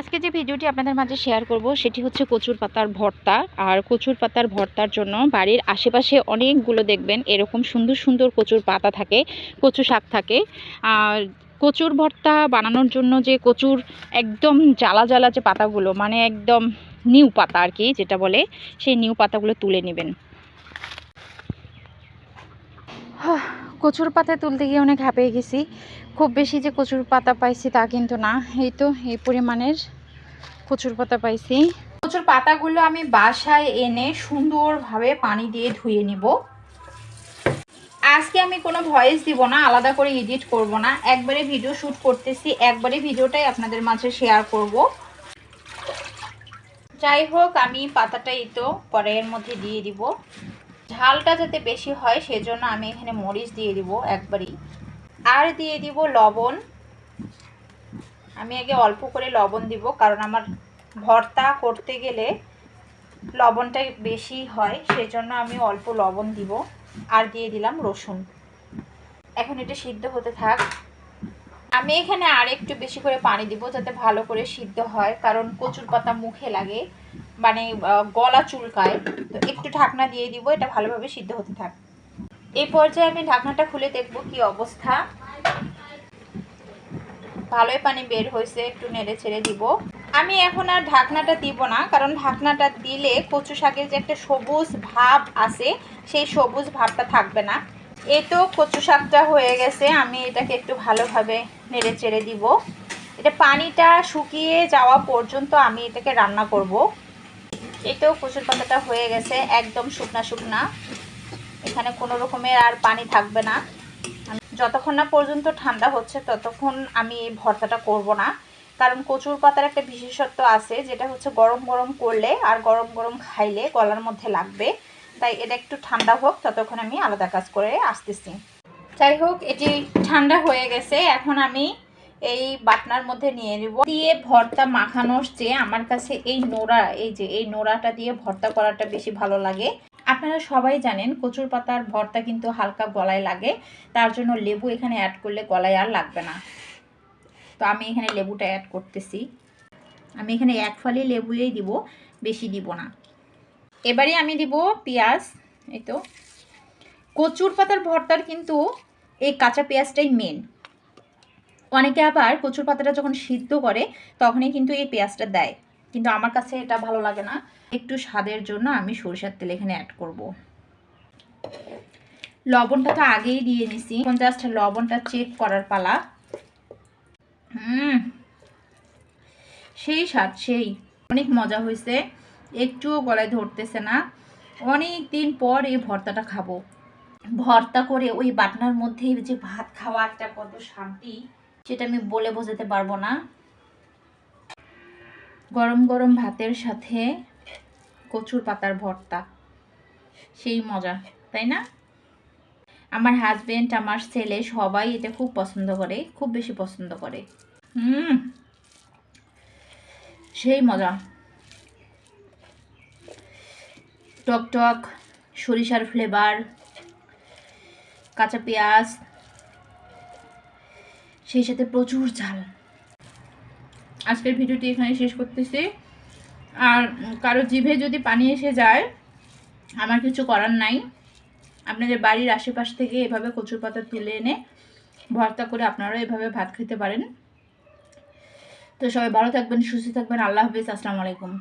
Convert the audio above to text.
আজকে যে ভিডিওটি আপনাদের মাঝে শেয়ার করব, সেটি হচ্ছে কচুর পাতার ভর্তা। আর কচুর পাতার ভর্তার জন্য বাড়ির আশেপাশে অনেকগুলো দেখবেন এরকম সুন্দর সুন্দর কচুর পাতা থাকে, কচু শাক থাকে। আর কচুর ভর্তা বানানোর জন্য যে কচুর একদম জ্বালা জ্বালা যে পাতাগুলো মানে একদম নিউ পাতা আর কি যেটা বলে, সেই নিউ পাতাগুলো তুলে নেবেন। কচুর পাতা তুলতে গিয়ে অনেক হাঁপিয়ে গেছি। খুব বেশি যে কচুর পাতা পাইছি তা কিন্তু না। এই তো, এই পরিমাণের কচুর পাতা পাইছি। কচুর পাতাগুলো আমি বাসায় এনে সুন্দরভাবে পানি দিয়ে ধুয়ে নিব। আজকে আমি কোনো ভয়েস দিব না, আলাদা করে এডিট করব না। একবারে ভিডিও শ্যুট করতেছি, একবারে ভিডিওটাই আপনাদের মাঝে শেয়ার করব। যাই হোক, আমি পাতাটা এই তো কড়াইয়ের মধ্যে দিয়ে দিব। ঝালটা যাতে বেশি হয়, সেজন্য আমি এখানে মরিচ দিয়ে দিব একবারই। আর দিয়ে দিব লবণ। আমি আগে অল্প করে লবণ দিব, কারণ আমার ভর্তা করতে গেলে লবণটা বেশি হয়, সেজন্য আমি অল্প লবণ দিব। আর দিয়ে দিলাম রসুন। এখন এটা সিদ্ধ হতে থাক। আমি এখানে আর একটু বেশি করে পানি দিব যাতে ভালো করে সিদ্ধ হয়, কারণ কচুর পাতা মুখে লাগে মানে গলা চুলকায়। তো একটু ঢাকনা দিয়ে দিব, এটা ভালোভাবে সিদ্ধ হতে থাক। এই পর্যায়ে আমি ঢাকনাটা খুলে দেখব কি অবস্থা। ভালোই পানি বের হয়েছে, একটু নেড়ে ছেড়ে দিব। আমি এখন আর ঢাকনাটা দিব না, কারণ ঢাকনাটা দিলে কচু শাকের যে একটা সবুজ ভাব আছে, সেই সবুজ ভাবটা থাকবে না। এই তো কচু শাকটা হয়ে গেছে, আমি এটাকে একটু ভালোভাবে নেড়ে চেড়ে দিব। এটা পানিটা শুকিয়ে যাওয়া পর্যন্ত আমি এটাকে রান্না করব। এই তো কচুর পাতাটা হয়ে গেছে, একদম শুকনা শুকনা। এখানে কোনো রকমের আর পানি থাকবে না। যতক্ষণ না পর্যন্ত ঠান্ডা হচ্ছে, ততক্ষণ আমি এই ভর্তাটা করব না। কারণ কচুর পাতার একটা বিশেষত্ব আছে, যেটা হচ্ছে গরম গরম করলে আর গরম গরম খাইলে গলার মধ্যে লাগবে। তাই এটা একটু ঠান্ডা হোক, ততক্ষণ আমি আলাদা কাজ করে আসতেছি। যাই হোক, এটি ঠান্ডা হয়ে গেছে। এখন আমি এই বাটনার মধ্যে নিয়ে নেব। দিয়ে ভর্তা মাখানোর চেয়ে আমার কাছে এই নোড়া, এই যে এই নোড়াটা দিয়ে ভর্তা করাটা বেশি ভালো লাগে। আপনারা সবাই জানেন কচুর পাতার ভর্তা কিন্তু হালকা গলায় লাগে, তার জন্য লেবু এখানে অ্যাড করলে গলায় আর লাগবে না। তো আমি এখানে লেবুটা অ্যাড করতেছি। আমি এখানে এক ফালি লেবুই দিব, বেশি দিব না। এবারে আমি দিব পেঁয়াজ, এই তো। কচুর পাতার ভর্তার কিন্তু এই কাঁচা পেঁয়াজটাই মেন অনেকে আবার কচুর পাতাটা যখন সিদ্ধ করে, তখনই কিন্তু এই পেঁয়াজটা দেয়। কিন্তু আমার কাছে এটা ভালো লাগে না। একটু স্বাদের জন্য আমি সরিষার তেল এখানে অ্যাড করব। লবণটা তো আগেই দিয়ে নিছি। এখন জাস্ট লবণটা চেক করার পালা। হুম। সেই স্বাদ, সেই। অনেক মজা হয়েছে একটুও গলায় ধরতেছে না। অনেক দিন পর এই ভর্তাটা খাব। ভর্তা করে ওই বাটনার মধ্যে যে ভাত খাওয়া একটা কত শান্তি, সেটা আমি বলে বোঝাতে পারব না। গরম গরম ভাতের সাথে কচুর পাতার ভর্তা। সেই মজা, তাই না? আমার হাজবেন্ড আমার ছেলে সবাই এটা খুব পছন্দ করে, খুব বেশি পছন্দ করে। হুম, সেই মজা। টক টক, সরিষার ফ্লেভার কাঁচা পেঁয়াজ, সেই সাথে প্রচুর ঝাল। আজকের ভিডিওটি এখানে শেষ করতেছি। আর কারও জিভে যদি পানি এসে যায়, আমার কিছু করার নাই। আপনাদের বাড়ির আশেপাশ থেকে এভাবে কচুর পাতা তুলে এনে ভর্তা করে আপনারা এভাবে ভাত খেতে পারেন। তো সবাই ভালো থাকবেন, সুস্থ থাকবেন। আল্লাহ হাফিজ। আসসালামু আলাইকুম।